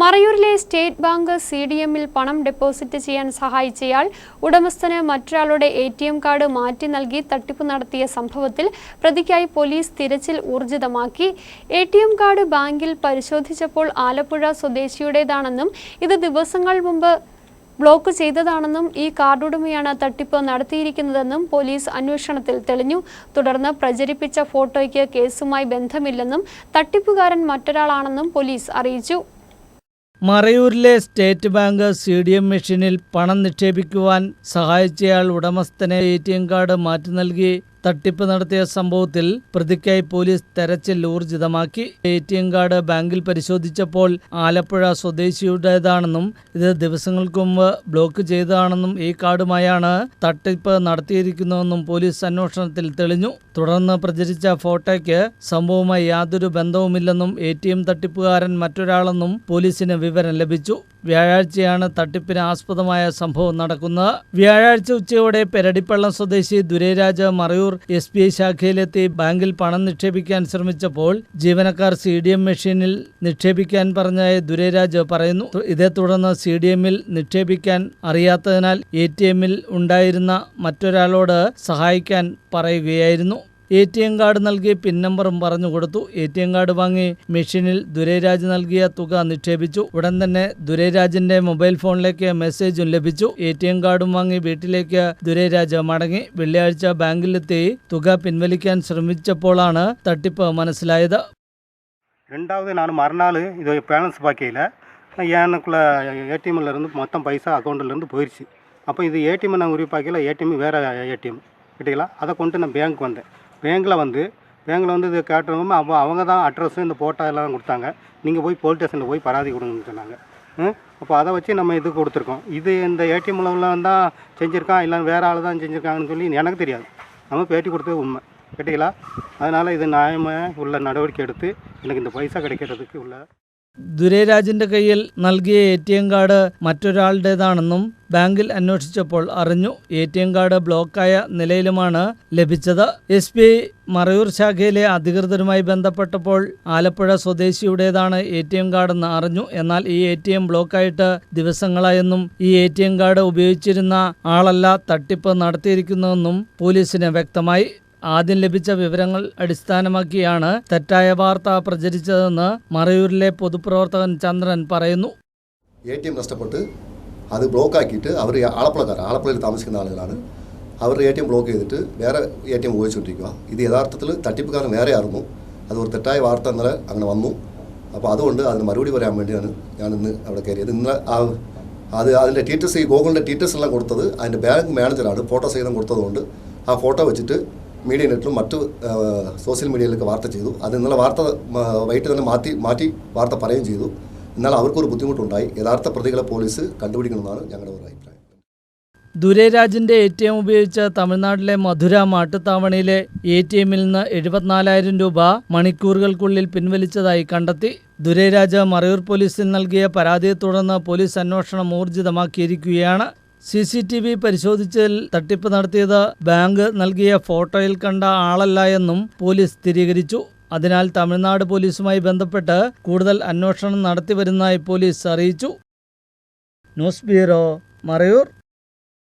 മറയൂരിലെ state bank C D എമ്മിൽ പണം deposit ചെയ്യാൻ സഹായിച്ചയാൾ ഉടമസ്ഥന് മറ്റൊരാളുടെ എ ടി എം കാർഡ് മാറ്റി നൽകി തട്ടിപ്പ് നടത്തിയ സംഭവത്തിൽ പ്രതിക്കായി പോലീസ് തിരച്ചിൽ ഊർജിതമാക്കി. എ ടി എം കാർഡ് ബാങ്കിൽ പരിശോധിച്ചപ്പോൾ ആലപ്പുഴ സ്വദേശിയുടേതാണെന്നും ഇത് ദിവസങ്ങൾ മുമ്പ് ബ്ലോക്ക് ചെയ്തതാണെന്നും ഈ കാർഡുടമയാണ് തട്ടിപ്പ് നടത്തിയിരിക്കുന്നതെന്നും പോലീസ് അന്വേഷണത്തിൽ തെളിഞ്ഞു. തുടർന്ന് പ്രചരിപ്പിച്ച ഫോട്ടോയ്ക്ക് കേസുമായി ബന്ധമില്ലെന്നും തട്ടിപ്പുകാരൻ മറ്റൊരാളാണെന്നും പോലീസ് അറിയിച്ചു. മറയൂരിലെ state bank C D M മെഷീനിൽ പണം നിക്ഷേപിക്കുവാൻ സഹായിച്ചയാൾ ഉടമസ്ഥനെ എ ടി എം കാർഡ് മാറ്റി നൽകി. തട്ടിപ്പ് നടത്തിയ സംഭവത്തിൽ പ്രതിക്കായി പോലീസ് തെരച്ചിൽ ഊർജിതമാക്കി. എ ടി എം കാർഡ് ബാങ്കിൽ പരിശോധിച്ചപ്പോൾ ആലപ്പുഴ സ്വദേശിയുടേതാണെന്നും ഇത് ദിവസങ്ങൾക്ക് മുമ്പ് ബ്ലോക്ക് ചെയ്തതാണെന്നും ഈ കാർഡുമായാണ് തട്ടിപ്പ് നടത്തിയിരിക്കുന്നതെന്നും പോലീസ് അന്വേഷണത്തിൽ തെളിഞ്ഞു. തുടർന്ന് പ്രചരിച്ച ഫോട്ടോയ്ക്ക് സംഭവവുമായി യാതൊരു ബന്ധവുമില്ലെന്നും എ ടി എം തട്ടിപ്പുകാരൻ മറ്റൊരാളെന്നും പോലീസിന് വിവരം ലഭിച്ചു. വ്യാഴാഴ്ചയാണ് തട്ടിപ്പിന് ആസ്പദമായ സംഭവം നടക്കുന്നത്. വ്യാഴാഴ്ച ഉച്ചയോടെ പെരടിപ്പള്ളം സ്വദേശി Durairaj Marayur S B I ശാഖയിലെത്തി ബാങ്കിൽ പണം നിക്ഷേപിക്കാൻ ശ്രമിച്ചപ്പോൾ ജീവനക്കാർ സി ഡി എം മെഷീനിൽ നിക്ഷേപിക്കാൻ പറഞ്ഞായി ദുരേരാജ് പറയുന്നു. ഇതേ തുടർന്ന് സി ഡി എമ്മിൽ നിക്ഷേപിക്കാൻ അറിയാത്തതിനാൽ എ ടി എമ്മിൽ ഉണ്ടായിരുന്ന മറ്റൊരാളോട് സഹായിക്കാൻ പറയുകയായിരുന്നു. എ ടി എം കാർഡ് നൽകി പിൻ നമ്പറും പറഞ്ഞു കൊടുത്തു എ ടി എം കാർഡ് വാങ്ങി മെഷീനിൽ ദുരൈരാജ് നൽകിയ തുക നിക്ഷേപിച്ചു ഉടൻ തന്നെ ദുരൈരാജിന്റെ മൊബൈൽ ഫോണിലേക്ക് മെസ്സേജും ലഭിച്ചു എ ടി എം കാർഡും വാങ്ങി വീട്ടിലേക്ക് ദുരൈരാജ് മടങ്ങി വെള്ളിയാഴ്ച ബാങ്കിലെത്തി തുക പിൻവലിക്കാൻ ശ്രമിച്ചപ്പോഴാണ് തട്ടിപ്പ് മനസ്സിലായത് ரெண்டாவது நான் மறுநாள் இது பேலன்ஸ் பார்க்கையில் எனக்குள்ள ஏடிஎம்மில் இருந்து மொத்தம் பைசா அக்கௌண்ட்டிலேருந்து போயிடுச்சு அப்போ இது ஏடிஎம் நான் உருவி பார்க்கல ஏடிஎம் வேறு ஏடிஎம் கிட்டீங்களா அதை கொண்டு நான் பேங்க் வந்தேன் பேங்கில் வந்து பேங்கில் வந்து இது கேட்டவங்க அப்போ அவங்க தான் அட்ரஸ் இந்த போட்டோ எல்லாம் கொடுத்தாங்க. நீங்கள் போய் போலீஸ் ஸ்டேஷனில் போய் பராதி கொடுங்கன்னு சொன்னாங்க. அப்போ அதை வச்சு நம்ம இது கொடுத்துருக்கோம். இது இந்த ஏடிஎம்மில் உள்ளவன் தான் செஞ்சுருக்கான் இல்லை வேறு ஆள் தான் செஞ்சுருக்காங்கன்னு சொல்லி எனக்கு தெரியாது. நம்ம பேட்டி கொடுத்தது உண்மை. கேட்டீங்களா? அதனால் இது நியாயமாக உள்ள நடவடிக்கை எடுத்து எனக்கு இந்த பைசா கிடைக்கிறதுக்கு உள்ள ദുരൈരാജിന്റെ കയ്യിൽ നൽകിയ എ ടി എം കാർഡ് മറ്റൊരാളുടേതാണെന്നും ബാങ്കിൽ അന്വേഷിച്ചപ്പോൾ അറിഞ്ഞു എ ടി എം കാർഡ് ബ്ലോക്കായ നിലയിലുമാണ് ലഭിച്ചത്. എസ് ബി മറയൂർ ശാഖയിലെ അധികൃതരുമായി ബന്ധപ്പെട്ടപ്പോൾ ആലപ്പുഴ സ്വദേശിയുടേതാണ് എ ടി എം കാർഡെന്ന് അറിഞ്ഞു. എന്നാൽ ഈ എ ടി എം ബ്ലോക്കായിട്ട് ദിവസങ്ങളായെന്നും ഈ എ ടി എം കാർഡ് ഉപയോഗിച്ചിരുന്ന ആളല്ല തട്ടിപ്പ് നടത്തിയിരിക്കുന്നതെന്നും പോലീസിന് വ്യക്തമായി ആദ്യം ലഭിച്ച വിവരങ്ങൾ അടിസ്ഥാനമാക്കിയാണ് തെറ്റായ വാർത്ത പ്രചരിച്ചതെന്ന് മറയൂരിലെ പൊതുപ്രവർത്തകൻ ചന്ദ്രൻ പറയുന്നു. എ ടി എം നഷ്ടപ്പെട്ട് അത് ബ്ലോക്ക് ആക്കിയിട്ട് അവർ ആലപ്പുഴക്കാരാണ് ആലപ്പുഴയിൽ താമസിക്കുന്ന ആളുകളാണ്. അവരുടെ എ ടി എം ബ്ലോക്ക് ചെയ്തിട്ട് വേറെ എ ടി എം ഉപയോഗിച്ചുകൊണ്ടിരിക്കുക ഇത് യഥാർത്ഥത്തിൽ തട്ടിപ്പുകാരൻ വേറെ ആയിരുന്നു. അത് ഒരു തെറ്റായ വാർത്ത ഇന്നലെ അങ്ങനെ വന്നു. അപ്പോൾ അതുകൊണ്ട് അതിന് മറുപടി പറയാൻ വേണ്ടിയാണ് ഞാൻ ഇന്ന് അവിടെ കയറിയത്. ഇന്ന് ആ അത് അതിന്റെ ടീച്ചേഴ്സ് ഈ ഗൂഗിളിന്റെ ടീച്ചേഴ്സ് എല്ലാം കൊടുത്തത് അതിന്റെ ബാങ്ക് മാനേജറാണ് ഫോട്ടോ സഹിതം കൊടുത്തതുകൊണ്ട് ആ ഫോട്ടോ വെച്ചിട്ട് മീഡിയ നെറ്റിലും മറ്റു സോഷ്യൽ മീഡിയയിലൊക്കെ വാർത്ത ചെയ്തു. അത് ഇന്നലെ വാർത്ത വൈകിട്ട് തന്നെ മാറ്റി മാറ്റി വാർത്ത പറയുകയും ചെയ്തു. എന്നാൽ അവർക്കൊരു ബുദ്ധിമുട്ടുണ്ടായി. യഥാർത്ഥ പ്രതികളെ പോലീസ് കണ്ടുപിടിക്കണമെന്നാണ് ഞങ്ങളുടെ ഒരു അഭിപ്രായം. ദുരേരാജിന്റെ എ ടി എം ഉപയോഗിച്ച് തമിഴ്നാട്ടിലെ മധുര മാട്ടുത്താവണയിലെ എ ടി എമ്മിൽ നിന്ന് എഴുപത്തിനാലായിരം രൂപ മണിക്കൂറുകൾക്കുള്ളിൽ പിൻവലിച്ചതായി കണ്ടെത്തി. ദുരൈരാജ് മറയൂർ പോലീസിൽ നൽകിയ പരാതിയെ തുടർന്ന് പോലീസ് അന്വേഷണം ഊർജിതമാക്കിയിരിക്കുകയാണ്. സി സി ടി വി പരിശോധിച്ചതിൽ തട്ടിപ്പ് നടത്തിയത് ബാങ്ക് നൽകിയ ഫോട്ടോയിൽ കണ്ട ആളല്ല എന്നും പോലീസ് സ്ഥിരീകരിച്ചു. അതിനാൽ തമിഴ്നാട് പോലീസുമായി ബന്ധപ്പെട്ട് കൂടുതൽ അന്വേഷണം നടത്തിവരുന്നതായി പോലീസ് അറിയിച്ചു. News bureau Marayur.